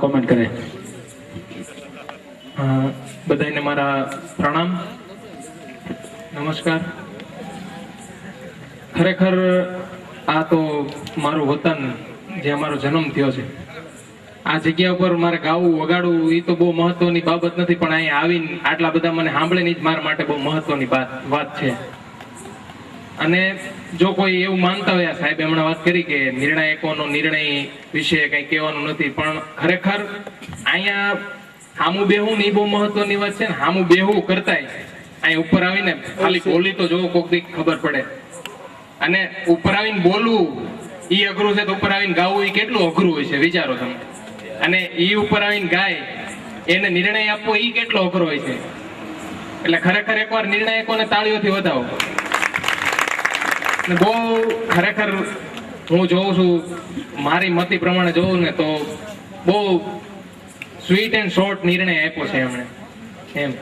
Comment કરે. બધાને મારા પ્રણામ. નમસ્કાર. ખરેખર આ તો મારું વતન જે મારો જન્મ થયો છે. આ જગ્યા ઉપર મારે ગાવું વગાડવું એ તો બહુ મહત્વની બાબત નથી, પણ અહીંયા આવીને આટલા બધા મને સાંભળીને જ મારા માટે બહુ મહત્વની વાત છે. અને જો કોઈ એવું માનતા હોય સાહેબ હમણાં વાત કરી કે નિર્ણાયકોનો નિર્ણય વિશે કઈ કહેવાનું નથી પણ ખરેખર અહીંયા હામું બેહું ની બહુ મહત્વની વાત છે ને હામું બેહું કરતાય અહીં ઉપર આવીને ખાલી બોલી તો જોવો કોક ખબર પડે. અને ઉપર આવીને બોલવું ઈ અઘરું છે તો ઉપર આવીને ગાવું એ કેટલું અઘરું હોય છે વિચારો તમે. અને ઈ ઉપર આવીને ગાય એને નિર્ણય આપવો ઈ કેટલો અઘરો હોય છે. એટલે ખરેખર એકવાર નિર્ણાયકોને તાળીઓથી વધાવો. અને બહુ ખરેખર હું જોઉં છું, મારી મતી પ્રમાણે જોઉં ને તો બહુ સ્વીટ એન્ડ શોર્ટ નિર્ણય આપ્યો છે એમણે. એમ.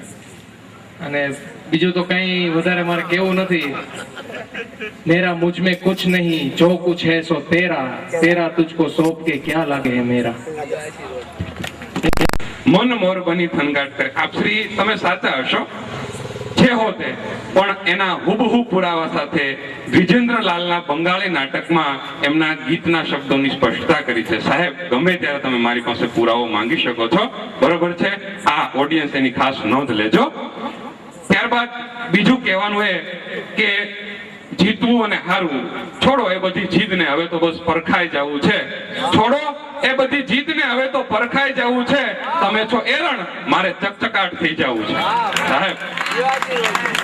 અને બીજું તો કઈ વધારે મારે કેવું નથી. મેરા મુજ મેં કુછ નહીં, જો કુછ હે સો તેરા તેરા તુજકો સોપ કે ક્યાં લાગે હે મેરા. મન મોર બની થનગાટ કરે. આપ શ્રી તમે સાચા હશો? છે હોતે, પણ એના હુબહુ પુરાવા સાથે દ્વિજેન્દ્રલાલના બંગાળી નાટકમાં એમના ગીતના શબ્દોની સ્પષ્ટતા કરી છે. સાહેબ, ગમે ત્યારે તમે મારી પાસે પુરાવો માંગી શકો છો, બરોબર છે? આ ઓડિયન્સ એની ખાસ નોંધ લેજો. ત્યારબાદ બીજું કહેવાનું એ કે જીતવું અને હારવું. છોડો એ બધી જીતને, હવે તો બસ પરખાઈ જવું છે. છોડો એ બધી જીતને, હવે તો પરખાઈ જવું છે. તમે છો એરણ, મારે ચકચકાટ થઈ જવું છે. સાહેબ.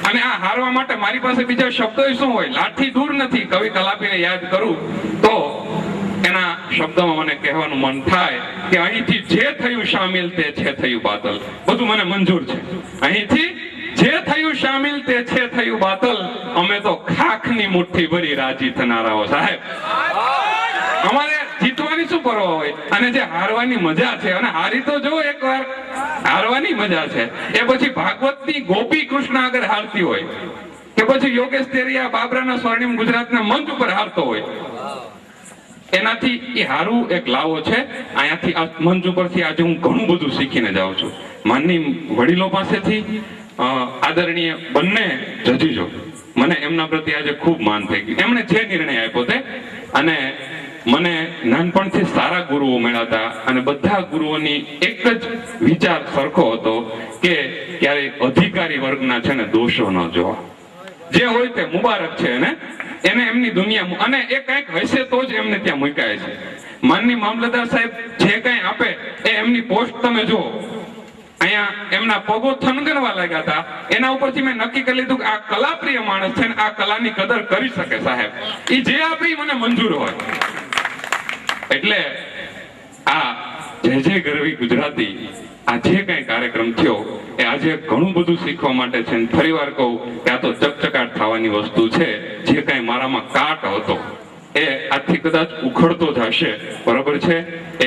અને આ હારવા માટે મારી પાસે બીજા શબ્દો શું હોય? લાઠી દૂર નથી. કવિ કલાપીને યાદ કરું. તો એના શબ્દમાં મને કહેવાનું મન થાય કે અહીંથી જે થયું સામેલ તે છે થયું બાદલ. બધું મને મંજૂર છે. અહીંથી જે થયું શામિલ તે છે થયું બાતલ. અમે તો ખાખની મુઠ્ઠી ભરી રાજી થનારાઓ, સાહેબ. અમારે જીતવાની શું પરવા હોય? અને જે હારવાની મજા છે, અને હારી તો જો એકવાર. હારવાની મજા છે. એ પછી ભાગવતની ગોપી કૃષ્ણ આગળ હારતી હોય. કે પછી યોગેશ તેરિયા બાબરાના સ્વર્ણિમ ગુજરાતના મંચ ઉપર હારતો હોય. એનાથી એ હારું એક લાવો છે. અહીંયાથી આ મંચ ઉપરથી આજે હું ઘણું બધું શીખીને જાઉં છું. માનની વડીલો પાસેથી આદરણીય બંને જજીજો, મને એમના પ્રત્યે આજે ખૂબ માન થઈ ગયું. એમણે જે નિર્ણય આપ્યો તે, અને મને નાનપણથી સારા ગુરુઓ મળ્યા હતા અને બધા ગુરુઓની એક જ વિચાર સરખો હતો કે ક્યારેય અધિકારી વર્ગના છે ને દોષો ન જોવા. જે હોય તે મુબારક છે એને એને એમની દુનિયા અને એ કંઈક હશે તો જ એમને ત્યાં મુકાય છે. માનની મામલતદાર સાહેબ, જે કંઈ આપે, એ એમની પોસ્ટ તમે જુઓ. અહીંયા એમના પગો થનગરવા લાગ્યા હતા. એના ઉપરથી મેં નક્કી કરી લીધું કે આ કલાપ્રિય માણસ છે આ કલાની કદર કરી શકે સાહેબ. એ જે આપે મને મંજૂર હોય. એટલે આ જે જે ગરવી ગુજરાતી, આ કઈ કાર્યક્રમ થયો, એ આજે ઘણું બધું શીખવા માટે છે ફરી વાર કહું કે આ તો ચકચકાટ થવાની વસ્તુ છે. જે કઈ મારામાં કાટ હતો, એ આજથી કદાચ ઉખડતો થશે બરોબર છે?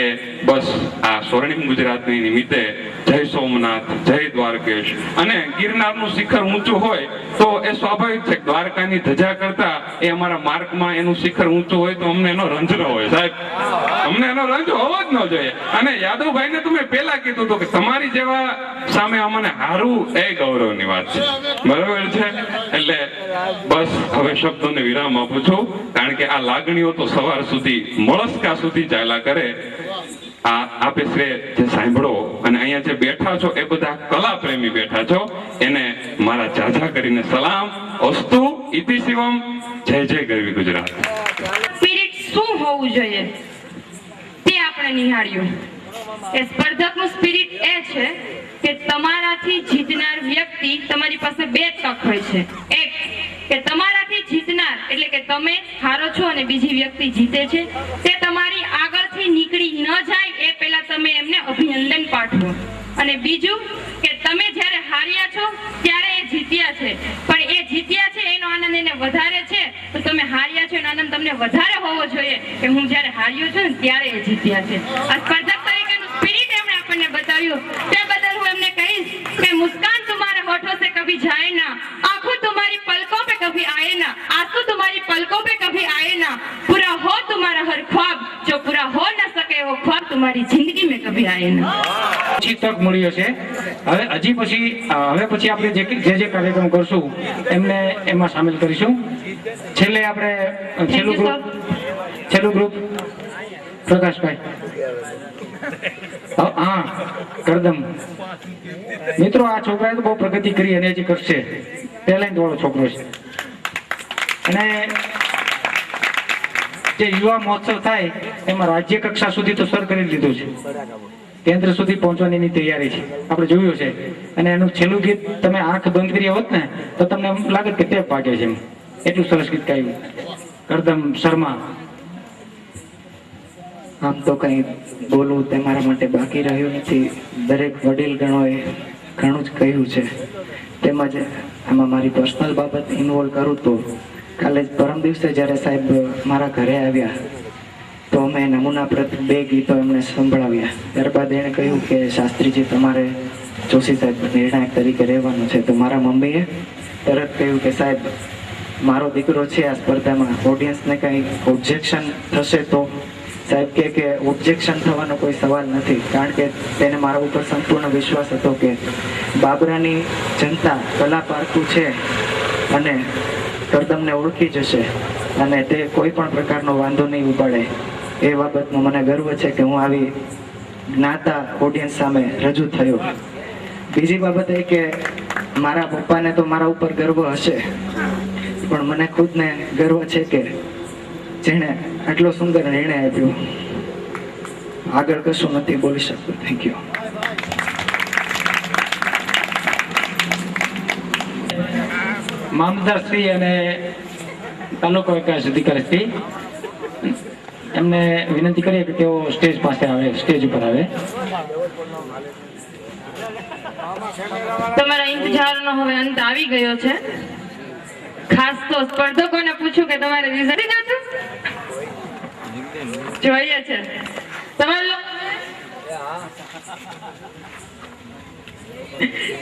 એ બસ આ સ્વર્ણિમ ગુજરાતની નિમિત્તે જય સોમનાથ, જય દ્વારકેશ. અને ગિરનારનું શિખર ઊંચું હોય તો એ સ્વાભાવિક છે દ્વારકા દ્વારકાની ધજા કરતા એ અમારા માર્ગમાં એનું શિખર ઊંચું હોય તો અમને એનો રંજ ન હોય. સાહેબ, અમને એનો રંજ હોવો જ ન જોઈએ. અને યાદવભાઈને ને તમે પહેલા કીધું હતું કે તમારી જેવા સામે અમને હારું એ ગૌરવની વાત છે. બરાબર છે? એટલે બસ હવે શબ્દોને વિરામ આપું છું. કારણ કે આ લાગણીઓ તો સવાર સુધી મળસ્કા સુધી ચાલ્યા કરે. આ આપે શ્રેય જે સાંભળો અહીંયા જે બેઠા છો એ બધા કલા પ્રેમી બેઠા છો, એને મારા જાજા કરીને સલામ. અસ્તુ ઇતિ શિવમ. જય જય ગરવી ગુજરાત. સ્પિરિટ શું હોવું જોઈએ? તે આપણે નિહાળ્યું. એ સ્પર્ધકનું સ્પિરિટ એ છે કે તમારાથી જીતનાર વ્યક્તિ તમારી પાસે બે તક હોય છે. એક, કે તમારાથી જીતનાર એટલે કે તમે હારો છો અને બીજી વ્યક્તિ જીતે છે, તે તમારી માંથી નીકળી ન જાય એ પહેલા તમે એમને અભિનંદન પાઠવો. અને બીજું કે તમે જ્યારે હાર્યા છો, ત્યારે એ જીત્યા છે. પણ એ જીત્યા છે, એનો આનંદ એને વધારે છે. તો તમે હાર્યા છો, એનો આનંદ તમને વધારે હોવો જોઈએ કે હું જ્યારે હાર્યો છું ત્યારે એ જીત્યા છે. આ સ્પર્ધક તરીકેનું સ્પિરિટ એમણે આપણને બતાવ્યું. તે બદલ હું એમને કહીશ કે મુસ્કાન તમારે નાઇન પછી તક મળ્યો છે. હવે હજી પછી હવે પછી આપણે જે જે જે કાર્યક્રમ કરશું એમને એમાં સામેલ કરીશું. છેલ્લે આપણે છેલ્લું ગ્રુપ છેલ્લું ગ્રુપ પ્રકાશભાઈ. હા કરદમ. મિત્રો આ છોકરાએ તો બહુ પ્રગતિ કરી અને હજી કરશે. ટેલેન્ટ વાળો છોકરો છે. અને જે યુવા મહોત્સવ થાય એમાં રાજ્ય કક્ષા સુધી તો સર કરી લીધું છે. કેન્દ્ર સુધી પહોંચવાની તૈયારી છે. આપણે જોયું છે. અને એનું છેલ્લું ગીત તમે આંખ બંધ કરી હોત ને, તો તમને એમ લાગે કે ટેપ વાગે છે એટલું સરસ ગીત ગાયું. કરદમ શર્મા. આમ તો કંઈ બોલવું તે મારા માટે બાકી રહ્યું નથી. દરેક વડીલ ગણોએ ઘણું જ કહ્યું છે. તેમજ આમાં મારી પર્સનલ બાબત ઇન્વોલ્વ કરું તો કાલે પરમ દિવસે જ્યારે સાહેબ મારા ઘરે આવ્યા તો અમે નમૂના પ્રતિ બે ગીતો એમને સંભળાવ્યા. ત્યારબાદ એણે કહ્યું કે, શાસ્ત્રીજી, તમારે જોશી સાહેબ નિર્ણાયક તરીકે રહેવાનું છે. તો મારા મમ્મીએ તરત કહ્યું કે, સાહેબ, મારો દીકરો છે, આ સ્પર્ધામાં ઓડિયન્સને કંઈ ઓબ્જેક્શન થશે તો? સાહેબ કહે કે ઓબ્જેક્શન થવાનો કોઈ સવાલ નથી, કારણ કે તેને મારા ઉપર સંપૂર્ણ વિશ્વાસ હતો કે બાબરાની જનતા કલા પારખું છે અને કરદમને ઓળખી જશે અને તે કોઈ પણ પ્રકારનો વાંધો નહીં ઉપાડે. એ બાબતનો મને ગર્વ છે કે હું આવી જ્ઞાતા ઓડિયન્સ સામે રજૂ થયો. બીજી બાબત એ કે મારા પપ્પાને તો મારા ઉપર ગર્વ હશે, પણ મને ખુદને ગર્વ છે કે જેણે આટલો સુંદર નિર્ણય આપ્યો. આગળ કશું નથી બોલી શકતું. થેન્ક યુ મામલતદાર શ્રી અને તાલુકો વિકાસ અધિકારી શ્રી એમને વિનંતી કરીએ કે તેઓ સ્ટેજ પાસે આવે, સ્ટેજ ઉપર આવે. તમારા ઇંતજારનો હવે અંત આવી ગયો છે. ખાસ તો સ્પર્ધકોને પૂછું કે તમારે રિઝલ્ટ જોઈએ છે. તમારે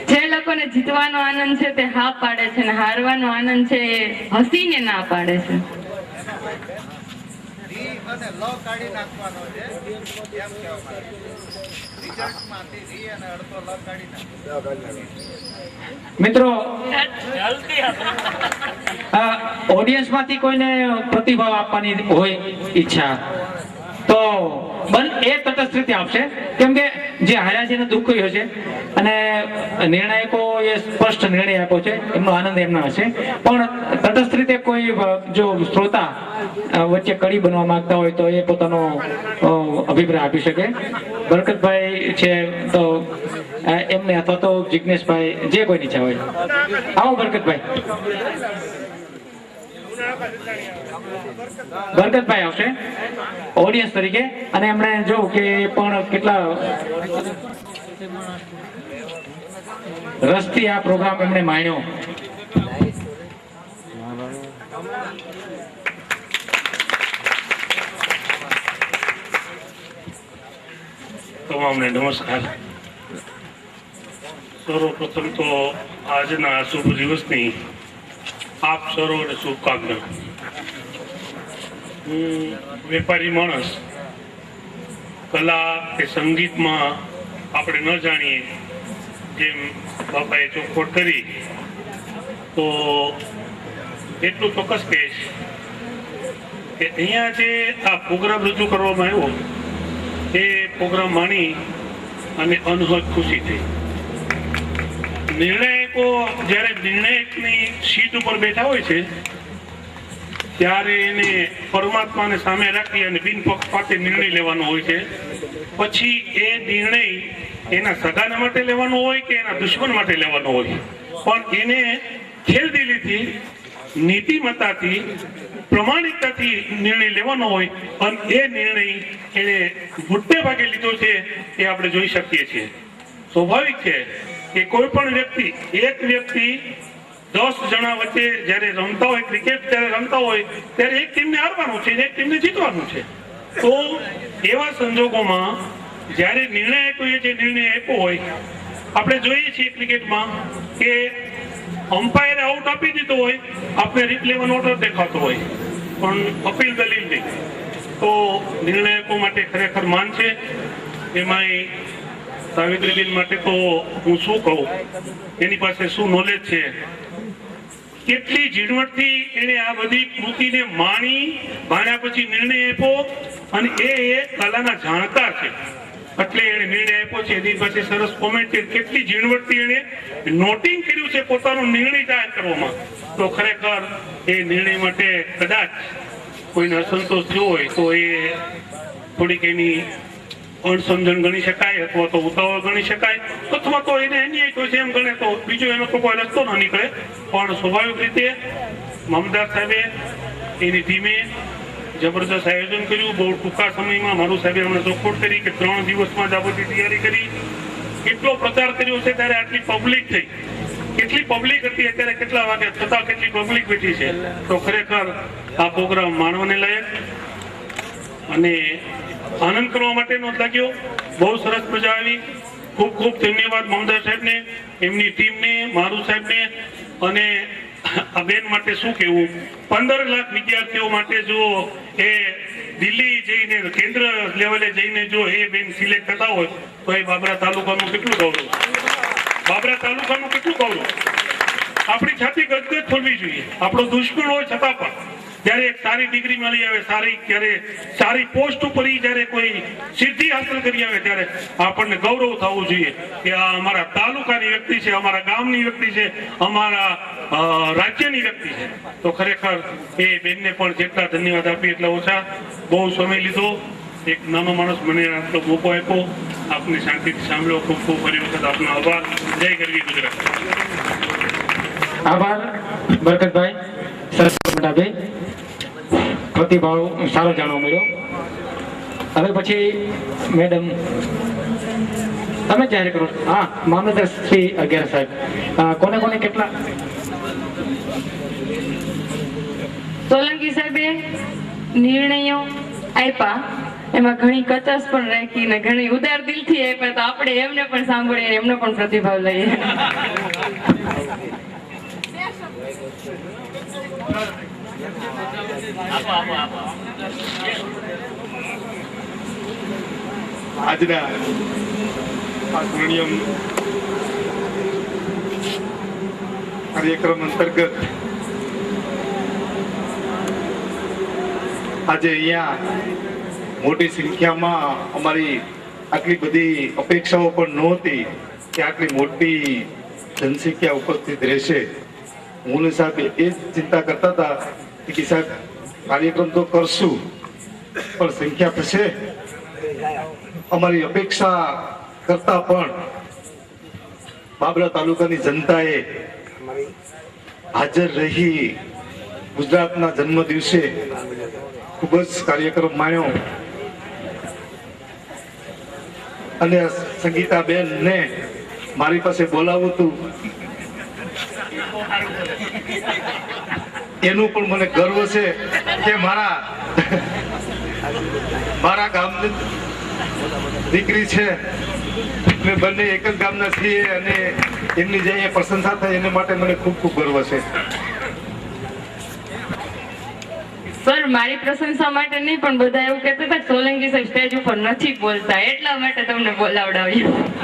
જે લોકોને જીતવાનો આનંદ છે તે હા પાડે છે ને હારવાનો આનંદ છે એ હસીને ના પાડે છે. અને લ કાઢી નાખવાનો છે. એમ કહેવા માંગે રિઝલ્ટમાંથી રી અને અડધો લ કાઢી નાખવાનો. મિત્રો ઓડિયન્સમાંથી કોઈને પ્રતિભાવ આપવાની હોય ઈચ્છા તો બન એ તટસ્થ રીતે આપશે. કેમ કે જે હાર્યા છે એને દુઃખ કર્યું છે અને નિર્ણાયકો એ સ્પષ્ટ નિર્ણય આપ્યો છે, એમનો આનંદ એમના હશે. પણ તટસ્થ રીતે કોઈ જો શ્રોતા વચ્ચે કડી બનવા માંગતા હોય તો એ પોતાનો અભિપ્રાય આપી શકે. બરકતભાઈ છે તો એમને અથવા તો જિજ્ઞેશભાઈ જે કોઈની ઈચ્છા હોય. આવો બરકતભાઈ. બરકતભાઈ આવશે. ઓડિયન્સ તરીકે. અને એમણે જોઉં કે પણ કેટલા રસથી આ પ્રોગ્રામ એમણે માણ્યો. તમામને નમસ્કાર. સર્વપ્રથમ તો આજના શુભ દિવસની આપ સર્વને શુભકામના હું વેપારી માણસ. કલા કે સંગીતમાં આપણે ન જાણીએ. જેમ બાપાએ ચોખોટ કરી, તો એટલું ચોક્કસ કહીશ કે અહીંયા જે આ પ્રોગ્રામ રજૂ કરવામાં આવ્યો, એ પ્રોગ્રામ માણી અને અનહદ ખુશી થઈ. નિર્ણાયકો જ્યારે નિર્ણાયકની સીટ ઉપર બેઠા હોય છે, ત્યારે એને પરમાત્માને સામે રાખી અને બિનપક્ષપાતે નિર્ણય લેવાનો હોય છે. પછી એ નિર્ણય એના સગાના માટે લેવાનો હોય કે એના દુશ્મન માટે લેવાનો હોય? પણ એને ખેલદિલીથી, નીતિમત્તાથી, પ્રમાણિકતાથી નિર્ણય લેવાનો હોય અને એ નિર્ણય એને મોટે ભાગે લીધો છે એ આપણે જોઈ શકીએ છીએ. સ્વાભાવિક છે કે કોઈ પણ વ્યક્તિ, એક વ્યક્તિ દસ જણા વચ્ચે જ્યારે રમતા હોય, ક્રિકેટ જ્યારે રમતા હોય, ત્યારે એક ટીમને હારવાનું છે એક ટીમને જીતવાનું છે. તો એવા સંજોગોમાં જ્યારે નિર્ણાયકોએ જે નિર્ણય આપ્યો હોય, આપણે જોઈએ છીએ ક્રિકેટમાં કે અમ્પાયરે આઉટ આપી દીધો હોય, આપણે રિપ્લેમાં ઓર્ડર દેખાતો હોય. પણ અપીલ દલીલ નહીં. તો નિર્ણાયકો માટે ખરેખર માન છે. એમાંય સાવિત્રીબેન માટે તો હું શું કહું? એની પાસે શું નોલેજ છે? કેટલી ઝીણવટથી એને આ બધી કૃતિને માણી, માણ્યા પછી નિર્ણય આપ્યો અને એ એ કલાના જાણકાર છે. એટલે એને નિર્ણય આપ્યો છે, એની પાસે સરસ કોમેન્ટ છે. કેટલી ઝીણવટથી એને નોટિંગ કર્યું છે પોતાનો નિર્ણય જાહેર કરવામાં. તો ખરેખર એ નિર્ણય માટે કદાચ કોઈને અસંતોષ થયો હોય તો એ થોડીક એની અણસમજણ ગણી શકાય અથવા તો ઉતાવળ ગણી શકાય, અથવા તો એને અન્યાય થયો એમ ગણે તો બીજો એનો કોઈ રસ્તો ન નીકળે. પણ સ્વાભાવિક રીતે મામદાર સાહેબે એની ટીમે જબરદસ્ત આયોજન કર્યું. બહુ ટૂંકા સમયમાં મારું સાહેબે અમને સપોર્ટ કરી કે ત્રણ દિવસમાં જ આ બધી તૈયારી કરી. કેટલો પ્રચાર કર્યો છે ત્યારે આટલી પબ્લિક થઈ. કેટલી પબ્લિક હતી અત્યારે કેટલા વાગે? છતાં કેટલી પબ્લિક બેઠી છે. તો ખરેખર આ પ્રોગ્રામ માણવાને લાયક અને આનંદ કરવા માટે નોંધ લાગ્યો. બહુ સરસ મજા આવી. ખૂબ ખૂબ ધન્યવાદ મમદા સાહેબને, એમની ટીમને, મારું સાહેબને અને આ બેન માટે શું કહેવું? પંદર લાખ વિદ્યાર્થીઓ માટે જો એ દિલ્હી જઈને, કેન્દ્ર લેવલે જઈને જો એ બેન સિલેક્ટ થતા હોય, તો એ બાબરા તાલુકાનું કેટલું ગૌરવ? બાબરા તાલુકાનું કેટલું ગૌરવ? આપણી છાતી ગદગદ ખોલવી જોઈએ. આપણો દુશ્મન હોય છતાં પણ. જ્યારે એક સારી ડિગ્રી મળી આવે, સારી ક્યારે સારી પોસ્ટ ઉપર જ્યારે કોઈ સિદ્ધિ હાંસલ કરી આવે, ત્યારે આપણને ગૌરવ થવું જોઈએ કે આ અમારા તાલુકાની વ્યક્તિ છે, અમારા ગામની વ્યક્તિ છે, અમારા રાજ્યની વ્યક્તિ છે. તો ખરેખર એ બેનને પણ જેટલા ધન્યવાદ આપીએ એટલા ઓછા. બહુ સમય લીધો. એક નાનો માણસ મને આટલો મોકો આપ્યો. આપને શાંતિથી સાંભળ્યો. ખૂબ ખૂબ ફરી વખત આપનો આભાર. જય ગરવી ગુજરાત. આભાર, બરકતભાઈ. સરસ મોટાભાઈ પ્રતિભાવ સારો જાણવા મળ્યો. હવે પછી, મેડમ, તમે જાહેર કરો હા, મામલતદાર શ્રી અગિયાર સાહેબ કોને કોને કેટલા સોલંકી સાહેબે નિર્ણયો આપ્યા. એમાં ઘણી કચાશ પણ રાખી ને ઘણી ઉદાર દિલથી આપ્યા. તો આપણે એમને પણ સાંભળીએ એમનો પણ પ્રતિભાવ લઈએ. આજના આ કાર્યક્રમ અંતર્ગત આજે અહીંયા મોટી સંખ્યામાં અમારી આટલી બધી અપેક્ષાઓ પણ નહોતી કે આટલી મોટી જનસંખ્યા ઉપસ્થિત રહેશે. હું સાહેબ એ ચિંતા કરતા હતા કે સાહેબ કાર્યક્રમ તો કરશું, પણ સંખ્યા થશે. અમારી અપેક્ષા કરતા પણ બાબરા તાલુકાની જનતાએ હાજર રહી ગુજરાતના જન્મ દિવસે ખૂબ જ કાર્યક્રમ માણ્યો. અને સંગીતાબેન ને મારી પાસે બોલાવું હતું એનું પણ મને ગર્વ છે કે મારા મારા ગામની દીકરી છે. અમે બંને એક જ ગામના છીએ અને એમની જે અહીંયા પ્રશંસા થાય એને માટે મને ખૂબ ખૂબ ગર્વ છે. સર મારી પ્રશંસા માટે નહીં પણ બધા એવું કહેતા હતા કે સોલંકી સાહેબ સ્ટેજ ઉપર નથી બોલતા. એટલા માટે તમને બોલાવડાવ્યું.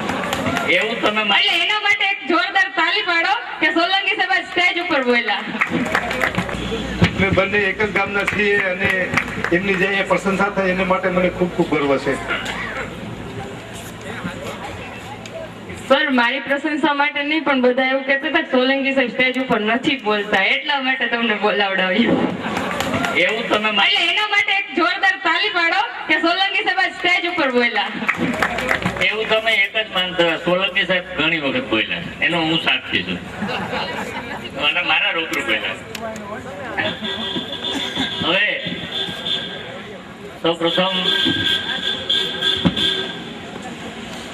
એવું તમે મા- એટલે એના માટે એક જોરદાર તાલી પાડો કે સોલંકી સાહેબ સ્ટેજ ઉપર બોલ્યા. અમે બંને એક જ ગામના છીએ અને એમની જે અહીંયા પ્રશંસા થાય એને માટે મને ખૂબ ખૂબ ગર્વ છે. સર મારી પ્રશંસા માટે નહીં પણ બધા એવું કહેતા હતા કે સોલંકી સાહેબ સ્ટેજ ઉપર નથી બોલતા. એટલા માટે તમને બોલાવડાવ્યું. એવું તમે એના માટે એક જોરદાર તાલી પાડો કે સોલંકી સાહેબ સ્ટેજ ઉપર બોલ્યા. એવું તમે એક જ માનતા સોલંકી સાહેબ ઘણી વખત બોલ્યા. એનો હું સાક્ષી છું. અને મારા રૂબરૂ બોલ્યા. હવે સૌ પ્રથમ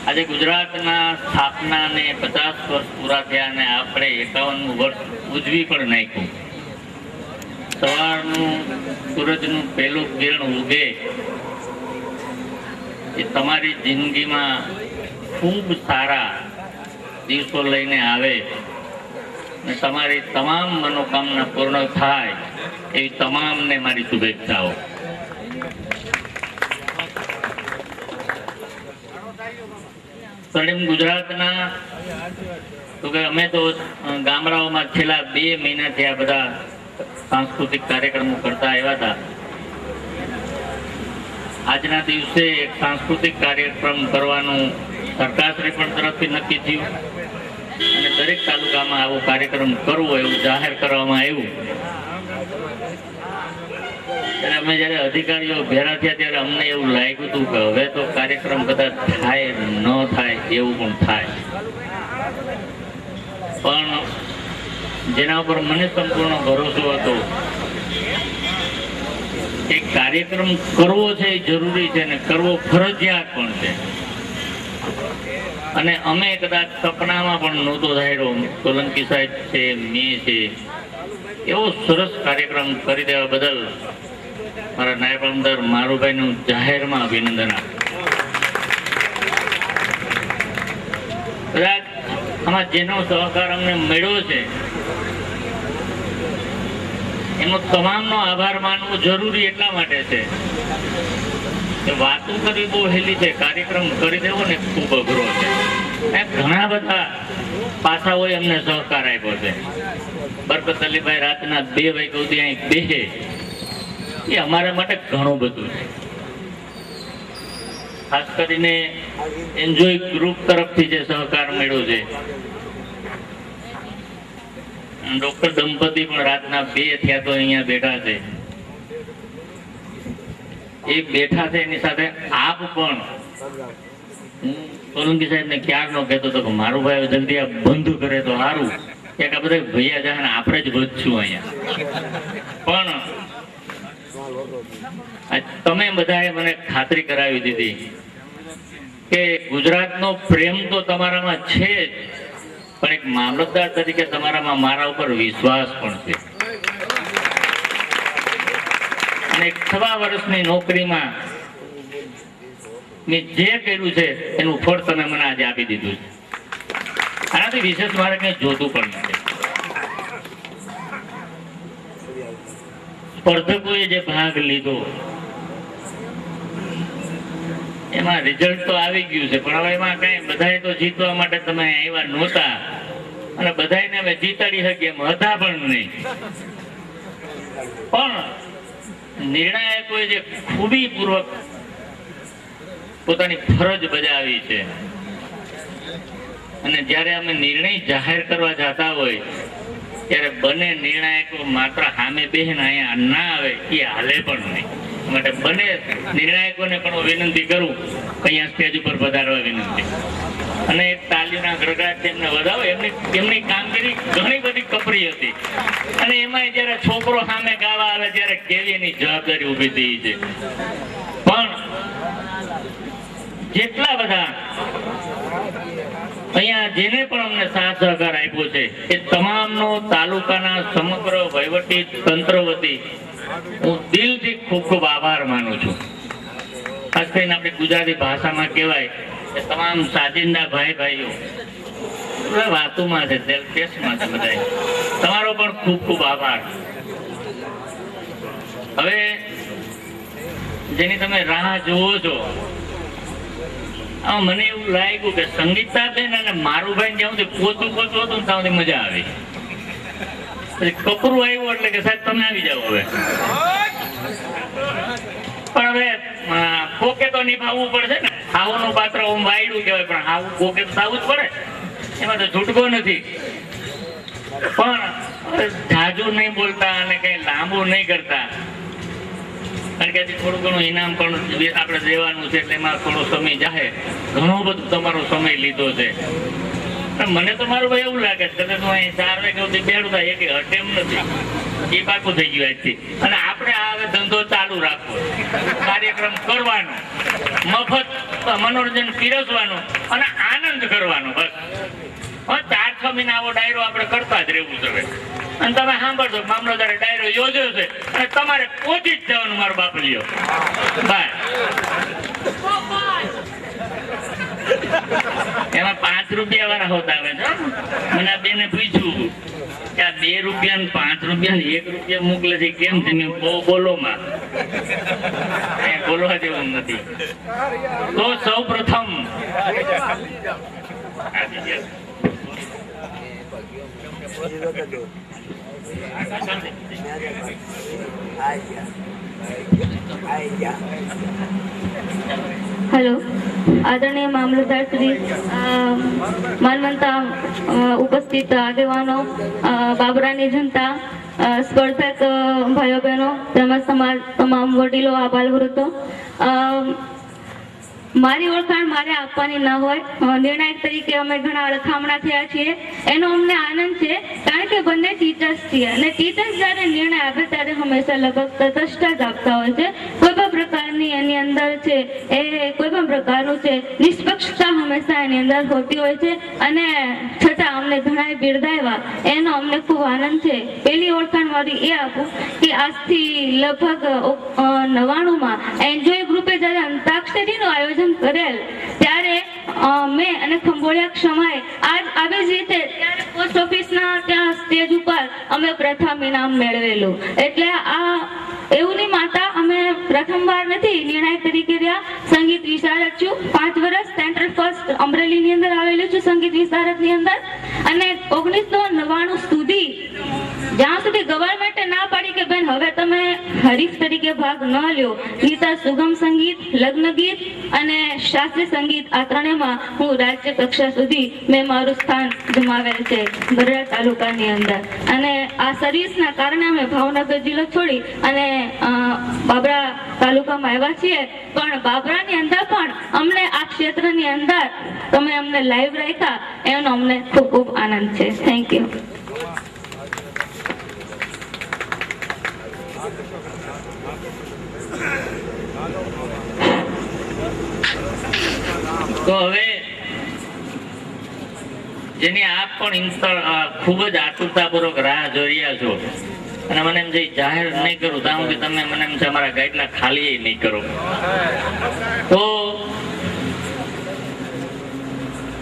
આજે ગુજરાતના સ્થાપનાને પચાસ વર્ષ પૂરા થયા અને આપણે એકાવનમું વર્ષ ઉજવી પણ નાખ્યું. સવારનું સૂરજનું પહેલું કિરણ ઉગે, એ તમારી જિંદગીમાં ખૂબ સારા દિવસો લઈને આવે અને તમારી તમામ મનોકામના પૂર્ણ થાય એવી તમામને મારી શુભેચ્છાઓ. સલીમ ગુજરાતના, તો કે અમે તો ગામડાઓમાં છેલ્લા બે મહિનાથી આ બધા સાંસ્કૃતિક કાર્યક્રમો કરતા આવ્યા હતા. આજના દિવસે એક સાંસ્કૃતિક કાર્યક્રમ કરવાનું સરકારશ્રી પણ તરફથી નક્કી થયું. અને દરેક તાલુકામાં આવો કાર્યક્રમ કરવો એવું જાહેર કરવામાં આવ્યું. ત્યારે અમે જ્યારે અધિકારીઓ ભેરા થયા ત્યારે અમને એવું લાગ્યું હતું કે હવે તો કાર્યક્રમ કદાચ થાય ન થાય એવું પણ થાય. પણ જેના ઉપર મને સંપૂર્ણ ભરોસો હતો. એક કાર્યક્રમ કરવો છે જરૂરી છે અને કરવો ફરજિયાત પણ છે. અને અમે કદાચ સપનામાં પણ નહોતો ધાર્યો. સોલંકી સાહેબ છે, મેં છે, એવો સરસ કાર્યક્રમ કરી દેવા બદલ મારા નાયબ આમદાર મારુભાઈનું જાહેરમાં અભિનંદન આપ્યું કદાચ આમાં જેનો સહકાર અમને મળ્યો છે એનો તમામનો આભાર માનવો જરૂરી એટલા માટે છે. કે વાતો કરવી બહુ હેલી છે, કાર્યક્રમ કરી દેવો ને ખૂબ અઘરો છે. ઘણા બધા પાસાઓએ એમને સહકાર આપ્યો છે. બરકત અલીભાઈ રાતના બે વાગ્યા સુધી અહીં બેસે. એ અમારા માટે ઘણું બધું છે. ખાસ કરીને એન્જોય ગ્રુપ તરફથી જે સહકાર મળ્યો છે ડોક્ટર દંપતી પણ રાતના બે થયા તો અહીંયા બેઠા છે. એ બેઠા છે એની સાથે, આપ પણ. સોલંકી સાહેબ ને ક્યાંક નો કહેતો હતો કે મારું ભાઈ જલ્દી આ બંધ કરે તો સારું. કે આ બધા ભૈયા ને આપણે જ વધશું અહીંયા. પણ તમે બધાએ મને ખાતરી કરાવી દીધી કે ગુજરાતનો પ્રેમ તો તમારામાં છે જ. પણ એક મામલતદાર તરીકે તમારામાં મારા ઉપર વિશ્વાસ પણ છે. અને સવા વર્ષની નોકરીમાં મેં જે કર્યું છે, એનું ફળ તમે મને આજે આપી દીધું છે. આનાથી વિશેષ મારે કંઈ જોતું પણ નથી. સ્પર્ધકોએ જે ભાગ લીધો એમાં રિઝલ્ટ તો આવી ગયું છે. પણ હવે એમાં કઈ બધાએ તો જીતવા માટે તમે આવ્યા નહોતા. અને બધાને અમે જીતાડી શકીએ એમ હતા પણ નહીં. પણ નિર્ણાયકોએ જે ખૂબી પૂર્વક પોતાની ફરજ બજાવી છે. અને જ્યારે અમે નિર્ણય જાહેર કરવા જતા હોય, ત્યારે બંને નિર્ણાયકો માત્ર સામે બેન અહીંયા ના આવે, એ હાલે પણ નહીં. માટે બંને નિર્ણાયકોને પણ વિનંતી કરું કે અહીંયા સ્ટેજ ઉપર વધારવા વિનંતી. અને તાલીના ગરગડાટ તેમને વધાવો, એમની એમની કામગીરી ઘણી બધી કપરી હતી. અને એમાં જ્યારે છોકરો સામે ગાવા આવે ત્યારે કેવી એની જવાબદારી ઊભી થઈ છે. પણ જેટલા બધા અહીંયા જેને પણ અમને સાથ સહકાર આપ્યો છે, એ તમામનો તાલુકાના સમગ્ર વહીવટી તંત્ર વતી હું દિલથી ખૂબ ખૂબ આભાર માનું છું. ખાસ કરીને આપણે ગુજરાતી ભાષામાં કહેવાય કે તમામ સાજિંદા ભાઈ ભાઈઓ વાતોમાં છે, દિલ છે બધા તમારો પણ ખૂબ ખૂબ આભાર. હવે જેની તમે રાહ જુઓ છો મને એવું લાગ્યું કે સંગીતાબેન અને મારુભાઈ જ્યાં સુધી પોતું પોતું હતું ત્યાં સુધી મજા આવી. કપરું આવ્યું એટલે કે સાહેબ તમે આવી જાઓ હવે. પણ હવે કોકે તો નિભાવવું પડશે ને. હાવનું પાત્ર હું વાયડું કહેવાય, પણ હાવું કોકે તો થવું જ પડે. એમાં તો છૂટકો નથી. પણ જાજુ નહીં બોલતા અને કઈ લાંબુ નહીં કરતા. કારણ કે થોડું ઘણું ઇનામ પણ આપણે દેવાનું છે એટલે એમાં થોડો સમય જાહે. ઘણો બધો તમારો સમય લીધો છે. મને તો મારું ભાઈ એવું લાગે છે, કદાચ હું ચાર વાગે સુધી બેડું થાય એક અટેમ નથી. એ પાકું થઈ ગયું આજથી. અને આપણે આ હવે ધંધો ચાલુ રાખવો. કાર્યક્રમ કરવાનો, મફત મનોરંજન પીરસવાનું અને આનંદ કરવાનો, બસ. હા, ચાર છ મહિના આવો ડાયરો આપણે કરતા જ રહેવું છે અને તમે સાંભળશો મામલતદારે ડાયરો યોજ્યો છે અને તમારે પહોંચી જ જવાનું મારો બાપ લ્યો બાય. એમાં પાંચ રૂપિયા વાળા હોતા આવે છે મને આ બેને પૂછ્યું કે આ બે રૂપિયા ને પાંચ રૂપિયા ને એક રૂપિયા મોકલે છે કેમ છે? મેં બહુ બોલો માં. બોલવા જેવું નથી. તો સૌ પ્રથમ હેલો આદરણીય મામલતદાર શ્રી માનવંતા ઉપસ્થિત આગેવાનો બાબરાની જનતા સ્પર્ધક ભાઈઓ બહેનો તેમજ તમામ વડીલો આભાર વૃદ્ધો અ, મારી ઓળખાણ મારે આપવાની ન હોય. નિર્ણાયક તરીકે અમે ઘણા અળખામણા થયા છીએ. એનો અમને આનંદ છે, કારણ કે બંને ટીચર્સ છીએ. અને ટીચર્સ જ્યારે નિર્ણય આપે ત્યારે હંમેશા લગભગ તટસ્થ જ આપતા હોય છે. કોઈ પણ પ્રકારની એની અંદર છે, એ કોઈ પણ પ્રકારનું છે, નિષ્પક્ષતા હંમેશા એની અંદર હોતી હોય છે. અને છતાં અમને ઘણા બિરદાવ્યા. એનો અમને ખૂબ આનંદ છે. પેલી ઓળખાણ મારી એ આપું કે આજથી લગભગ નવાણુંમાં એન્જોય ગ્રુપે જ્યારે અંતાક્ષરીનું આયોજન કરેલ. ત્યારે મેં અને ખંભોળિયા ક્ષમાએ આજ આવી જ રીતે ત્યારે પોસ્ટ ઓફિસના ત્યાં સ્ટેજ ઉપર અમે પ્રથમ ઇનામ મેળવેલું. એટલે આ એવું નહીં માતા અમે પ્રથમવાર નથી, નિર્ણાયક તરીકે રહ્યા. સંગીત વિશારદ છું. પાંચ વર્ષ સેન્ટ્રલ ફર્સ્ટ અમરેલીની અંદર આવેલું છું સંગીત વિશારદની અંદર. અને ઓગણીસો નવ્વાણું સુધી જ્યાં સુધી ગવર્મેન્ટે ના પાડી કે બેન, હવે તમે હરીફ તરીકે ભાગ ન લ્યો. ગીતા સુગમ સંગીત, લગ્ન ગીત અને શાસ્ત્રીય સંગીત આ ત્રણેયમાં હું રાજ્ય કક્ષા સુધી મેં મારું સ્થાન ગુમાવેલ છે બરડા તાલુકાની અંદર. અને આ સર્વિસના કારણે અમે ભાવનગર જિલ્લો છોડી અને બાબરા તાલુકામાં આવ્યા છીએ. પણ બાબરાની અંદર પણ અમને આ ક્ષેત્રની અંદર તમે અમને લાઈવ રાખ્યા. એનો અમને ખૂબ ખૂબ આનંદ છે. થેન્ક યુ તો હવે જેની આપ પણ ખૂબ જ આતુરતાપૂર્વક રાહ જોઈ રહ્યા છો. અને મને એમ જે જાહેર નહીં કરું. ત્યાં કે તમે મને એમ છે, અમારા ગાઈડલા ખાલી નહીં કરો. તો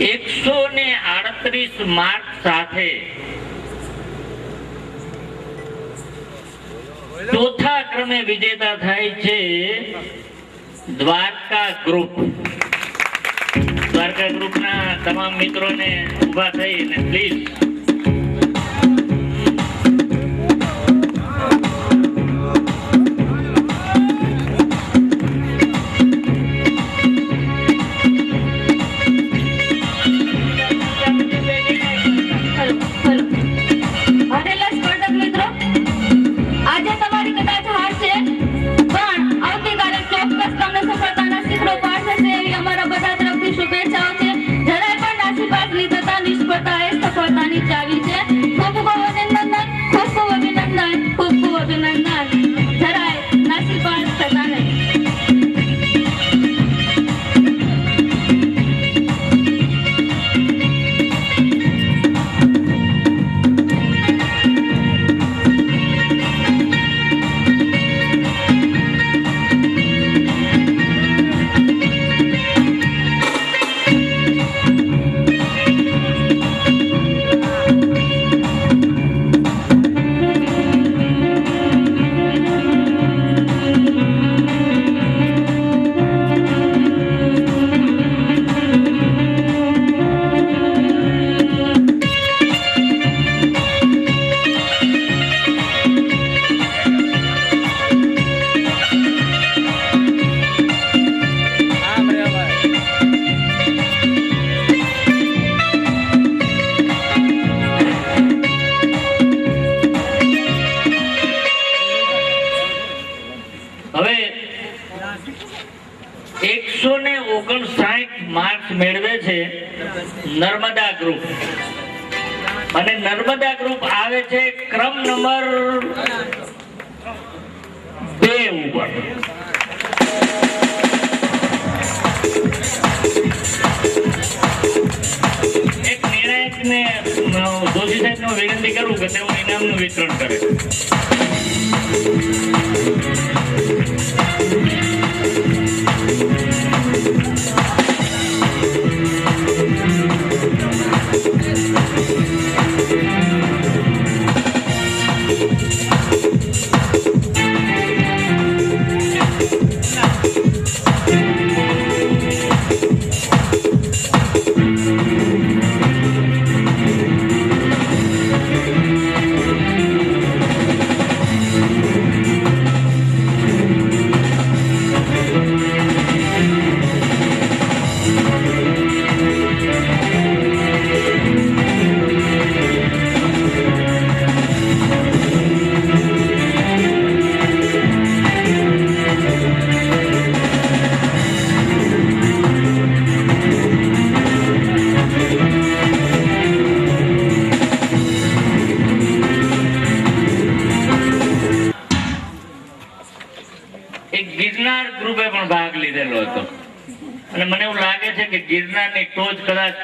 એકસો ને આડત્રીસ માર્ક સાથે. ચોથા ક્રમે વિજેતા થાય છે દ્વારકા ગ્રુપ. દ્વારકા ગ્રુપના તમામ મિત્રોને ઊભા થઈ ને પ્લીઝ છે ક્રમ નંબર બે ઉપર. એક નિર્ણાયકને જોશી સાહેબને વિનંતી કરું કે તેઓ ઇનામનું વિતરણ કરે.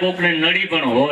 કોકને નડી પણ હોય.